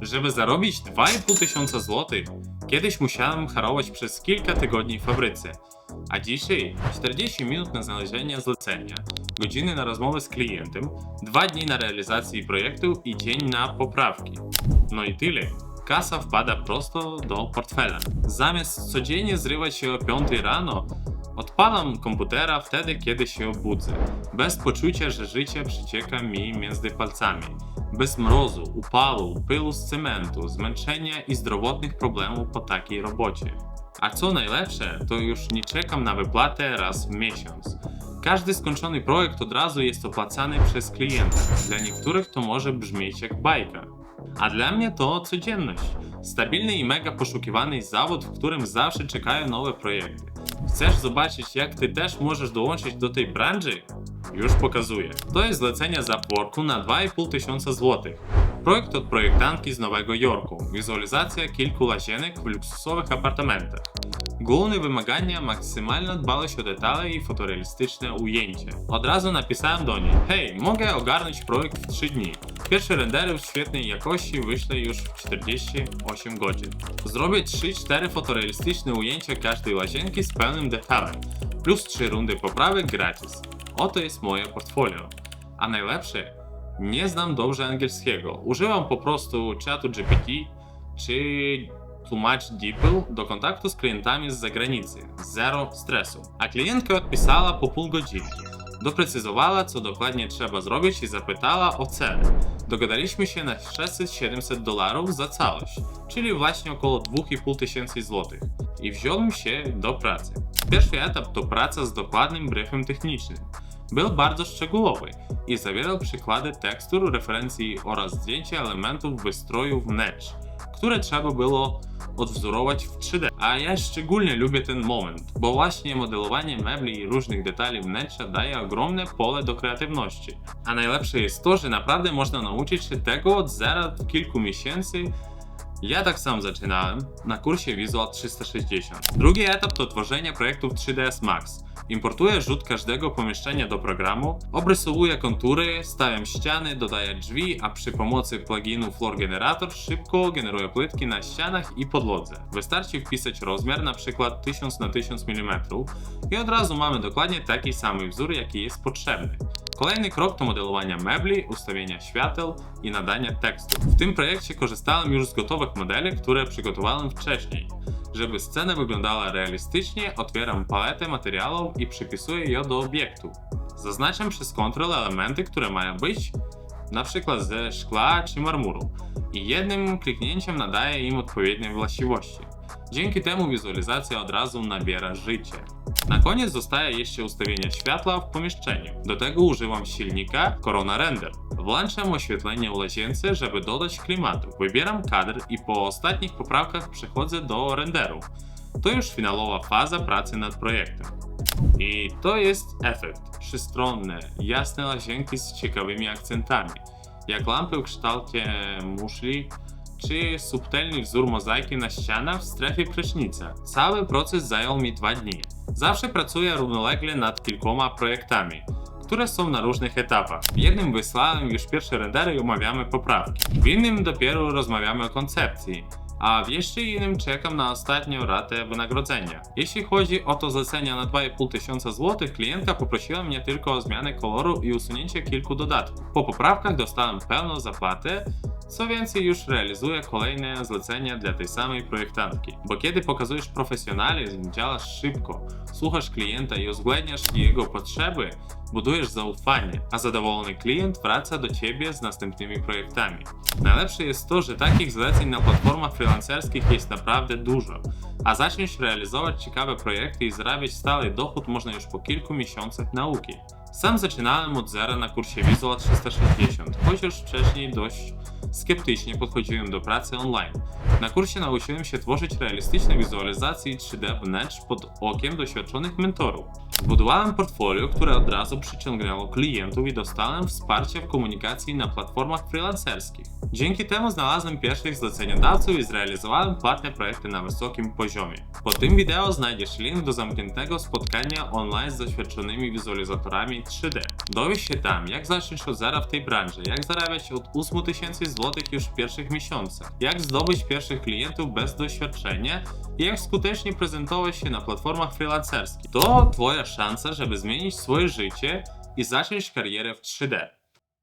Żeby zarobić 2,5 tysiąca złotych, kiedyś musiałem harować przez kilka tygodni w fabryce. A dzisiaj 40 minut na znalezienie zlecenia, godziny na rozmowę z klientem, 2 dni na realizację projektu i dzień na poprawki. No i tyle. Kasa wpada prosto do portfela. Zamiast codziennie zrywać się o 5 rano, odpalam komputera wtedy, kiedy się budzę. Bez poczucia, że życie przecieka mi między palcami. Bez mrozu, upalu, pylu z cementu, zmęczenia i zdrowotnych problemów po takiej robocie. A co najlepsze, to już nie czekam na wypłatę raz w miesiąc. Każdy skończony projekt od razu jest opłacany przez klienta. Dla niektórych to może brzmieć jak bajka. A dla mnie to codzienność. Stabilny i mega poszukiwany zawód, w którym zawsze czekają nowe projekty. Chcesz zobaczyć, jak ty też możesz dołączyć do tej branży? Już pokazuję. To jest zlecenie z Upworku na 2,5 tysiąca złotych. Projekt od projektantki z Nowego Jorku. Wizualizacja kilku łazienek w luksusowych apartamentach. Główne wymagania maksymalna dbałość o detale i fotorealistyczne ujęcie. Od razu napisałem do niej: Hej, mogę ogarnąć projekt w 3 dni. Pierwsze rendery w świetnej jakości wyślę już w 48 godzin. Zrobię 3-4 fotorealistyczne ujęcia każdej łazienki z pełnym detalem, plus 3 rundy poprawek gratis. Oto jest moje portfolio. A najlepsze, nie znam dobrze angielskiego. Używam po prostu czatu GPT czy tłumacz DeepL do kontaktu z klientami z zagranicy. Zero stresu. A klientka odpisała po pół godziny. Doprecyzowała, co dokładnie trzeba zrobić i zapytała o cenę. Dogadaliśmy się na 600-700 dolarów za całość, czyli właśnie około 2,5 tysięcy złotych. I wziąłem się do pracy. Pierwszy etap to praca z dokładnym briefem technicznym. Był bardzo szczegółowy i zawierał przykłady tekstur, referencji oraz zdjęcia elementów wystroju wnętrz, które trzeba było odwzorować w 3D. A ja szczególnie lubię ten moment, bo właśnie modelowanie mebli i różnych detali wnętrza daje ogromne pole do kreatywności. A najlepsze jest to, że naprawdę można nauczyć się tego od zera w kilku miesięcy ja tak sam zaczynałem na kursie Visual 360. Drugi etap to tworzenie projektów 3ds Max. Importuję rzut każdego pomieszczenia do programu, obrysowuję kontury, stawiam ściany, dodaję drzwi, a przy pomocy pluginu Floor Generator szybko generuję płytki na ścianach i podłodze. Wystarczy wpisać rozmiar, przykład 1000 na 1000 mm i od razu mamy dokładnie taki sam wzór, jaki jest potrzebny. Kolejny krok to modelowanie mebli, ustawienia świateł i nadania tekstu. W tym projekcie korzystałem już z gotowych modeli, które przygotowałem wcześniej. Żeby scena wyglądała realistycznie, otwieram paletę materiałów i przypisuję ją do obiektu. Zaznaczam przez Ctrl elementy, które mają być, przykład ze szkła czy marmuru, i jednym kliknięciem nadaję im odpowiednie właściwości. Dzięki temu wizualizacja od razu nabiera życie. Na koniec zostaje jeszcze ustawienie światła w pomieszczeniu. Do tego używam silnika Corona Render. Włączam oświetlenie w łazience, żeby dodać klimatu. Wybieram kadr i po ostatnich poprawkach przechodzę do renderu. To już finalowa faza pracy nad projektem. I to jest efekt. Przystronne, jasne łazienki z ciekawymi akcentami, jak lampy w kształcie muszli, czy subtelny wzór mozaiki na ścianach w strefie prysznica. Cały proces zajął mi dwa dni. Zawsze pracuję równolegle nad kilkoma projektami, które są na różnych etapach. W jednym wysłałem już pierwsze rendery i omawiamy poprawki. W innym dopiero rozmawiamy o koncepcji, a w jeszcze innym czekam na ostatnią ratę wynagrodzenia. Jeśli chodzi o to zlecenie na 2,5 tysiąca złotych, klientka poprosiła mnie tylko o zmianę koloru i usunięcie kilku dodatków. Po poprawkach dostałem pełną zapłatę, co więcej, już realizuję kolejne zlecenia dla tej samej projektantki. Bo kiedy pokazujesz profesjonalizm, działasz szybko, słuchasz klienta i uwzględniasz jego potrzeby, budujesz zaufanie, a zadowolony klient wraca do ciebie z następnymi projektami. Najlepsze jest to, że takich zleceń na platformach freelancerskich jest naprawdę dużo, a zaczniesz realizować ciekawe projekty i zarabiać stały dochód można już po kilku miesiącach nauki. Sam zaczynałem od zera na kursie Visual 360, chociaż wcześniej dość skeptycznie podchodziłem do pracy online. Na kursie nauczyłem się tworzyć realistyczne wizualizacje 3D wnętrz pod okiem doświadczonych mentorów. Zbudowałem portfolio, które od razu przyciągnęło klientów i dostałem wsparcie w komunikacji na platformach freelancerskich. Dzięki temu znalazłem pierwszych zleceniodawców i zrealizowałem płatne projekty na wysokim poziomie. Pod tym wideo znajdziesz link do zamkniętego spotkania online z doświadczonymi wizualizatorami 3D. Dowiesz się tam, jak zacząć od zera w tej branży, jak zarabiać od 8000 zł zł już w pierwszych miesiącach. Jak zdobyć pierwszych klientów bez doświadczenia i jak skutecznie prezentować się na platformach freelancerskich. To Twoja szansa, żeby zmienić swoje życie i zacząć karierę w 3D.